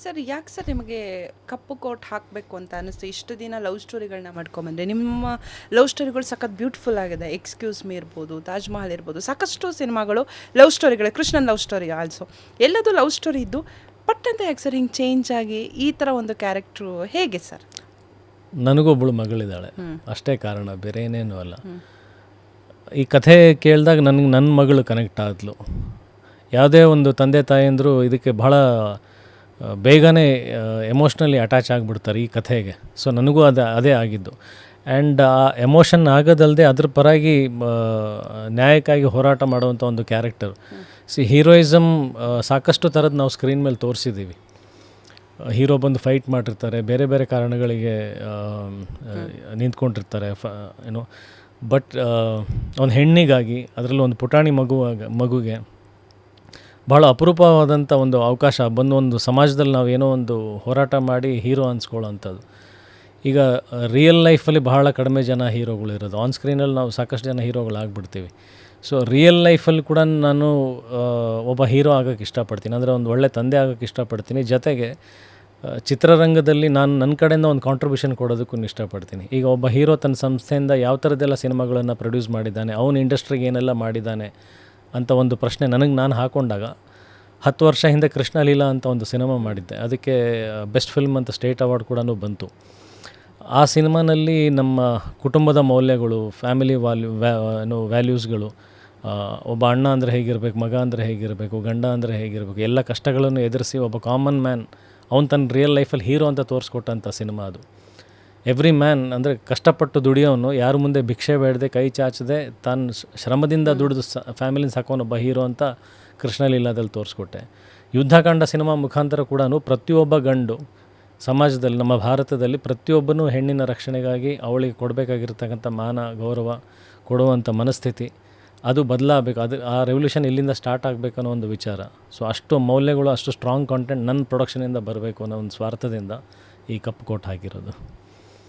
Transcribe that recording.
Sir ಯಾಕೆ sir ನಿಮಗೆ ಕಪ್ಪು coat ಹಾಕಬೇಕು ಅಂತ ಅನಿಸ್ತು? ಇಷ್ಟು ದಿನ ಲವ್ ಸ್ಟೋರಿಗಳನ್ನ ಮಾಡ್ಕೊಂಬಂದ್ರೆ ನಿಮ್ಮ ಲವ್ ಸ್ಟೋರಿಗಳು ಸಖತ್ ಬ್ಯೂಟಿಫುಲ್ ಆಗಿದೆ. ಎಕ್ಸ್ಕ್ಯೂಸ್ ಮೀ ಇರ್ಬೋದು ತಾಜ್ ಮಹಲ್ ಇರ್ಬೋದು ಸಾಕಷ್ಟು ಸಿನಿಮಾಗಳು ಲವ್ ಸ್ಟೋರಿಗಳು ಕೃಷ್ಣನ್ ಲವ್ ಸ್ಟೋರಿ ಆಲ್ಸೋ ಎಲ್ಲದೂ ಲವ್ ಸ್ಟೋರಿ ಇದ್ದು ಬಟ್ ಅಂತ ಯಾಕೆ ಸರ್ ಹಿಂಗೆ ಚೇಂಜ್ ಆಗಿ ಈ ಥರ ಒಂದು ಕ್ಯಾರೆಕ್ಟ್ರು ಹೇಗೆ ಸರ್? ನನಗೊಬ್ಬಳು ಮಗಳಿದ್ದಾಳೆ. ಅಷ್ಟೇ ಕಾರಣ ಬೇರೆ ಏನೇನು ಅಲ್ಲ. ಈ ಕಥೆ ಕೇಳಿದಾಗ ನನಗೆ ನನ್ನ ಮಗಳು ಕನೆಕ್ಟ್ ಆದ್ಲು. ಯಾವುದೇ ಒಂದು ತಂದೆ ತಾಯಂದರು ಇದಕ್ಕೆ ಬಹಳ ಬೇಗನೆ ಎಮೋಷ್ನಲಿ ಅಟ್ಯಾಚ್ ಆಗಿಬಿಡ್ತಾರೆ ಈ ಕಥೆಗೆ. ಸೊ ನನಗೂ ಅದು, ಅದೇ ಆಗಿದ್ದು. ಆ್ಯಂಡ್ ಆ ಎಮೋಷನ್ ಆಗೋದಲ್ಲದೆ ಅದ್ರ ಪರಾಗಿ ನ್ಯಾಯಕ್ಕಾಗಿ ಹೋರಾಟ ಮಾಡುವಂಥ ಒಂದು ಕ್ಯಾರೆಕ್ಟರ್ ಸಿ ಹೀರೋಯಿಸಮ್ ಸಾಕಷ್ಟು ಥರದ ನಾವು ಸ್ಕ್ರೀನ್ ಮೇಲೆ ತೋರಿಸಿದ್ದೀವಿ ಹೀರೋ ಬಂದು ಫೈಟ್ ಮಾಡಿರ್ತಾರೆ, ಬೇರೆ ಬೇರೆ ಕಾರಣಗಳಿಗೆ ನಿಂತ್ಕೊಂಡಿರ್ತಾರೆ ಫ ಏನೋ ಬಟ್ ಒಂದು ಹೆಣ್ಣಿಗಾಗಿ, ಅದರಲ್ಲೂ ಒಂದು ಪುಟಾಣಿ ಮಗುವಾಗ, ಮಗುಗೆ ಭಾಳ ಅಪರೂಪವಾದಂಥ ಒಂದು ಅವಕಾಶ ಬಂದು ಒಂದು ಸಮಾಜದಲ್ಲಿ ನಾವು ಏನೋ ಒಂದು ಹೋರಾಟ ಮಾಡಿ ಹೀರೋ ಅನ್ಸ್ಕೊಳ್ಳೋವಂಥದ್ದು ಈಗ ರಿಯಲ್ ಲೈಫಲ್ಲಿ ಬಹಳ ಕಡಿಮೆ ಜನ ಹೀರೋಗಳಿರೋದು ಆನ್ ಸ್ಕ್ರೀನಲ್ಲಿ ನಾವು ಸಾಕಷ್ಟು ಜನ ಹೀರೋಗಳಾಗ್ಬಿಡ್ತೀವಿ ಸೊ ರಿಯಲ್ ಲೈಫಲ್ಲಿ ಕೂಡ ನಾನು ಒಬ್ಬ ಹೀರೋ ಆಗೋಕ್ಕೆ ಇಷ್ಟಪಡ್ತೀನಿ. ಅಂದರೆ ಒಂದು ಒಳ್ಳೆ ತಂದೆ ಆಗೋಕ್ಕೆ ಇಷ್ಟಪಡ್ತೀನಿ. ಜೊತೆಗೆ ಚಿತ್ರರಂಗದಲ್ಲಿ ನಾನು ನನ್ನ ಕಡೆಯಿಂದ ಒಂದು ಕಾಂಟ್ರಿಬ್ಯೂಷನ್ ಕೊಡೋದಕ್ಕೂ ಇಷ್ಟಪಡ್ತೀನಿ. ಈಗ ಒಬ್ಬ ಹೀರೋ ತನ್ನ ಸಂಸ್ಥೆಯಿಂದ ಯಾವ ಥರದ್ದೆಲ್ಲ ಸಿನಿಮಾಗಳನ್ನು ಪ್ರೊಡ್ಯೂಸ್ ಮಾಡಿದ್ದಾನೆ, ಅವನ ಇಂಡಸ್ಟ್ರಿಗೆ ಏನೆಲ್ಲ ಮಾಡಿದ್ದಾನೆ ಅಂತ ಒಂದು ಪ್ರಶ್ನೆ ನನಗೆ ನಾನು ಹಾಕೊಂಡಾಗ, ಹತ್ತು ವರ್ಷ ಹಿಂದೆ ಕೃಷ್ಣ ಲೀಲಾ ಅಂತ ಒಂದು ಸಿನಿಮಾ ಮಾಡಿದ್ದೆ. ಅದಕ್ಕೆ ಬೆಸ್ಟ್ ಫಿಲ್ಮ್ ಅಂತ ಸ್ಟೇಟ್ ಅವಾರ್ಡ್ ಕೂಡ ಬಂತು. ಆ ಸಿನಿಮಾನಲ್ಲಿ ನಮ್ಮ ಕುಟುಂಬದ ಮೌಲ್ಯಗಳು, ಫ್ಯಾಮಿಲಿ ವ್ಯಾಲ್ಯೂ, ವ್ಯಾ, ಏನು, ವ್ಯಾಲ್ಯೂಸ್ಗಳು ಒಬ್ಬ ಅಣ್ಣ ಅಂದರೆ ಹೇಗಿರಬೇಕು, ಮಗ ಅಂದರೆ ಹೇಗಿರಬೇಕು, ಗಂಡ ಅಂದರೆ ಹೇಗಿರಬೇಕು, ಎಲ್ಲ ಕಷ್ಟಗಳನ್ನು ಎದುರಿಸಿ ಒಬ್ಬ ಕಾಮನ್ ಮ್ಯಾನ್, ಅವ್ನು ತನ್ನ ರಿಯಲ್ ಲೈಫಲ್ಲಿ ಹೀರೋ ಅಂತ ತೋರಿಸ್ಕೊಟ್ಟಂಥ ಸಿನಿಮಾ ಅದು. ಎವ್ರಿ ಮ್ಯಾನ್ ಅಂದರೆ ಕಷ್ಟಪಟ್ಟು ದುಡಿಯೋನು ಯಾರ ಮುಂದೆ ಭಿಕ್ಷೆ ಬೇಡದೆ ಕೈ ಚಾಚದೆ ತಾನು ಶ್ರ- ಶ್ರಮದಿಂದ ದುಡಿದು ಸ ಫ್ಯಾಮಿಲಿನ ಸಾಕೋನೊಬ್ಬ ಹೀರೋ ಅಂತ ಕೃಷ್ಣಲೀಲಾದಲ್ಲಿ ತೋರಿಸ್ಕೊಟ್ಟೆ. ಯುದ್ಧಕಾಂಡ ಸಿನಿಮಾ ಮುಖಾಂತರ ಕೂಡ ಪ್ರತಿಯೊಬ್ಬ ಗಂಡು ಸಮಾಜದಲ್ಲಿ ನಮ್ಮ ಭಾರತದಲ್ಲಿ ಪ್ರತಿಯೊಬ್ಬನೂ ಹೆಣ್ಣಿನ ರಕ್ಷಣೆಗಾಗಿ ಅವಳಿಗೆ ಕೊಡಬೇಕಾಗಿರ್ತಕ್ಕಂಥ ಮಾನ ಗೌರವ ಕೊಡುವಂಥ ಮನಸ್ಥಿತಿ. ಅದು ಬದಲಾಗಬೇಕು ಅದು ಆ ರೆವಲ್ಯೂಷನ್ ಇಲ್ಲಿಂದ ಸ್ಟಾರ್ಟ್ ಆಗಬೇಕು ಅನ್ನೋ ಒಂದು ವಿಚಾರ. ಸೊ ಅಷ್ಟು ಮೌಲ್ಯಗಳು ಅಷ್ಟು ಸ್ಟ್ರಾಂಗ್ ಕಾಂಟೆಂಟ್ ನನ್ನ ಪ್ರೊಡಕ್ಷನಿಂದ ಬರಬೇಕು ಅನ್ನೋ ಒಂದು ಸ್ವಾರ್ಥದಿಂದ ಈ ಕಪ್ಪು ಕೋಟ್ ಹಾಕಿರೋದು.